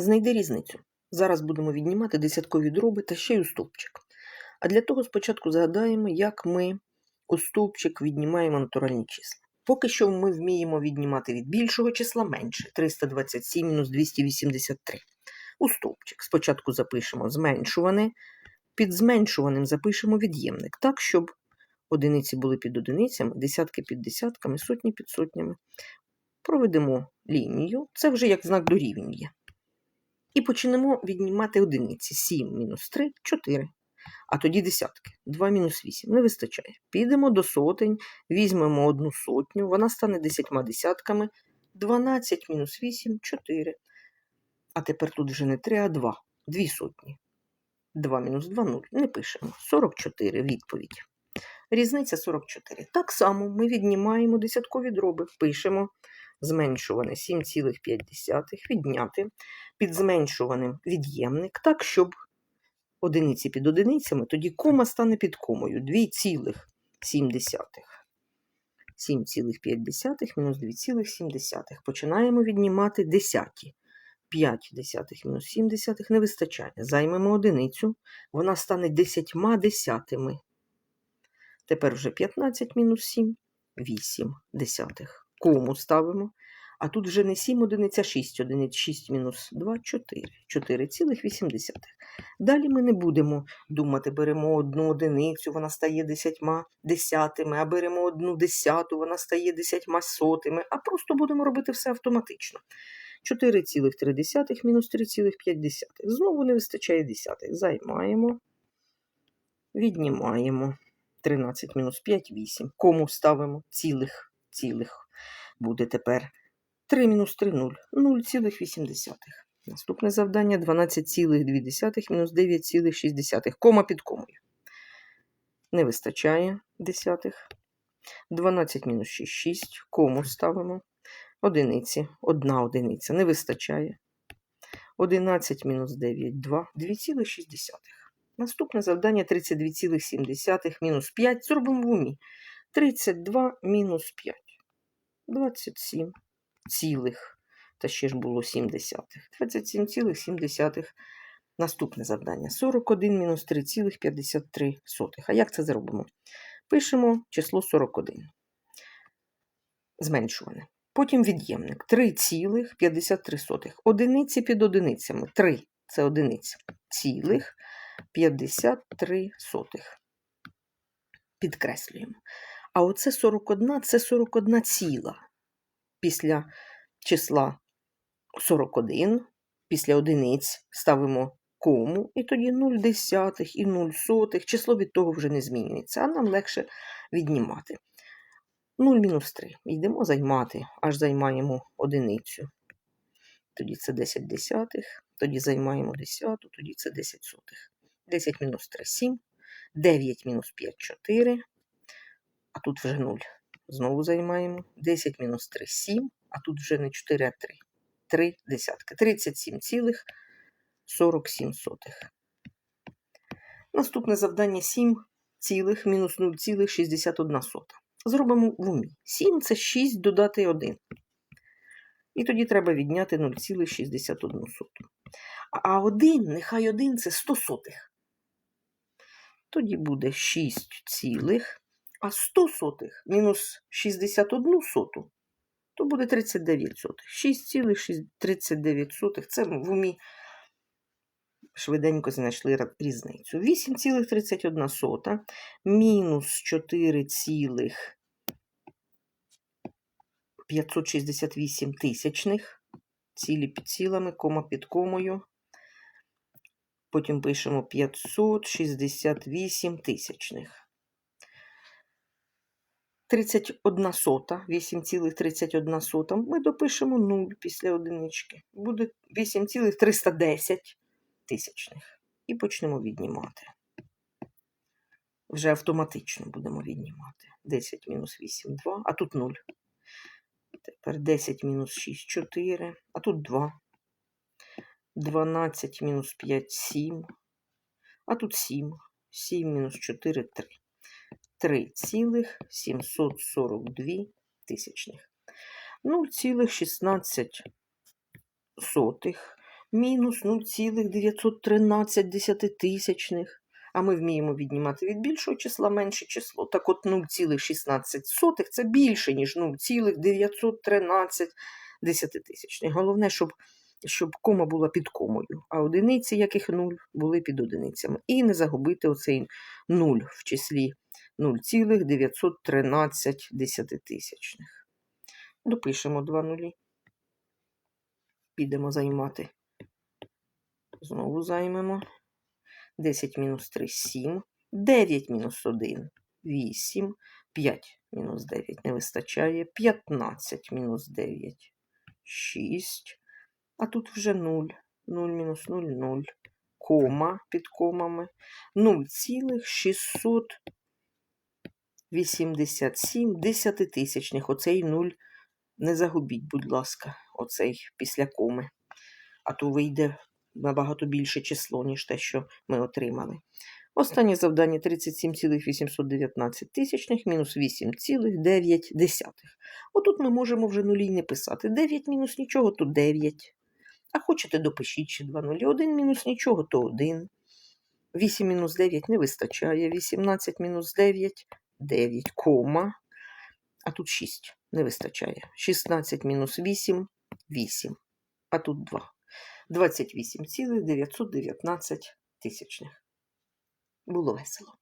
Знайди різницю. Зараз будемо віднімати десяткові дроби та ще й у стовпчик. А для того спочатку згадаємо, як ми у стовпчик віднімаємо натуральні числа. Поки що ми вміємо віднімати від більшого числа менше 327 мінус 283. У стовпчик спочатку запишемо зменшуване, під зменшуваним запишемо від'ємник, так, щоб одиниці були під одиницями, десятки під десятками, сотні під сотнями. Проведемо лінію, це вже як знак дорівнює. І почнемо віднімати одиниці. 7 мінус 3 4. А тоді десятки. 2 мінус 8. Не вистачає. Підемо до сотень, візьмемо одну сотню, вона стане десятьма десятками. 12 мінус 8 4. А тепер тут вже не 3, а 2. Дві сотні. 2 мінус 2 0. Не пишемо. 44 відповідь. Різниця 44. Так само ми віднімаємо десяткові дроби. Пишемо зменшуване 7,5 відняти під зменшуваним від'ємник, так, щоб одиниці під одиницями, тоді кома стане під комою 2,7. 7,5 мінус 2,7. Починаємо віднімати десяті. 5 десятих мінус 7 десятих не вистачає. Займемо одиницю, вона стане 10 десятими. Тепер вже 15 мінус 7, 8 десятих. Кому ставимо. А тут вже не 7 одиниць, а 6 одиниць. 6 мінус 2 4. 4,8. Далі ми не будемо думати, беремо одну одиницю, вона стає 10 десятими, а беремо одну десяту, вона стає 10 сотими, а просто будемо робити все автоматично. 4,3 мінус 3,5. Знову не вистачає десятих. Займаємо, віднімаємо. 13 мінус 5, 8. Кому ставимо? Цілих, цілих. Буде тепер 3 мінус 3, 0. 0,8. Наступне завдання 12,2 мінус 9,6. Кома під комою. Не вистачає десятих. 12 мінус 6, 6. Кому ставимо? Одиниці. Одна одиниця. Не вистачає. 11 мінус 9, 2. 2,6. Наступне завдання 32,7 мінус 5. Зробимо в умі. 32 мінус 5. 27 цілих. Та ще ж було 7 десятих. 27,7. Наступне завдання. 41 мінус 3,53. А як це зробимо? Пишемо число 41. Зменшуване. Потім від'ємник 3,53. Одиниці під одиницями. 3 це одиниця. Цілих 53 сотих. Підкреслюємо. А оце 41 це 41 ціла. Після числа 41, після одиниць ставимо кому, і тоді 0 десятих і 0 сотих. Число від того вже не змінюється, а нам легше віднімати. 0 мінус 3. Йдемо займати, аж займаємо одиницю. Тоді це 10 десятих, тоді займаємо десяту, тоді це 10 сотих. 10 мінус 3 7, 9 мінус 5 4, а тут вже 0. Знову займаємо. 10 мінус 3 7, а тут вже не 4, а 3. 3 десятки. 37 цілих 47 сотих. Наступне завдання 7 цілих мінус 0,61 сота. Зробимо в умі. 7 це 6 додати 1. І тоді треба відняти 0,61. А 1, нехай 1 це 100 сотих. Тоді буде 6 цілих, а 100 сотих мінус 61 соту, то буде 39 сотих. 6,39 сотих. Це в умі швиденько знайшли різницю. 8,31 сота мінус 4, 568 тисячних, цілі під цілами, кома під комою. Потім пишемо 568 тисячних. 31 сота, 8,31. Ми допишемо 0 після одинички. Буде 8,310 тисячних. І почнемо віднімати. Вже автоматично будемо віднімати. 10 мінус 8, 2, а тут 0. Тепер 10 мінус 6, 4, а тут 2. 12 мінус 5, 7. А тут 7. 7 мінус 4, 3. 3,742 тисячних. 0,16 мінус 0,913 десятитисячних. А ми вміємо віднімати від більшого числа менше число. Так от 0,16 це більше, ніж 0,913 десятитисячних. Головне, щоб, щоб кома була під комою, а одиниці, яких 0, були під одиницями. І не загубити оцей 0 в числі 0,913 десятитисячних. Допишемо два нулі. Підемо займати. Знову займемо. 10 мінус 3 – 7. 9 мінус 1 – 8. 5 мінус 9 не вистачає. 15 мінус 9 – 6. А тут вже 0. 0 мінус 0 – 0. Кома під комами. 0,687 десятитисячних. Оцей 0 не загубіть, будь ласка, оцей після коми. А то вийде набагато більше число, ніж те, що ми отримали. Останнє завдання 37,819 тисячних мінус 8,9. Отут ми можемо вже нулі не писати. 9 мінус нічого, то 9. А хочете, допишіть ще 2 нулі. 1 мінус нічого, то 1. 8 мінус 9 не вистачає. 18 мінус 9 – 9, кома. А тут 6 не вистачає. 16 мінус 8 – 8. А тут 2. 28,919 тисячних. Було весело.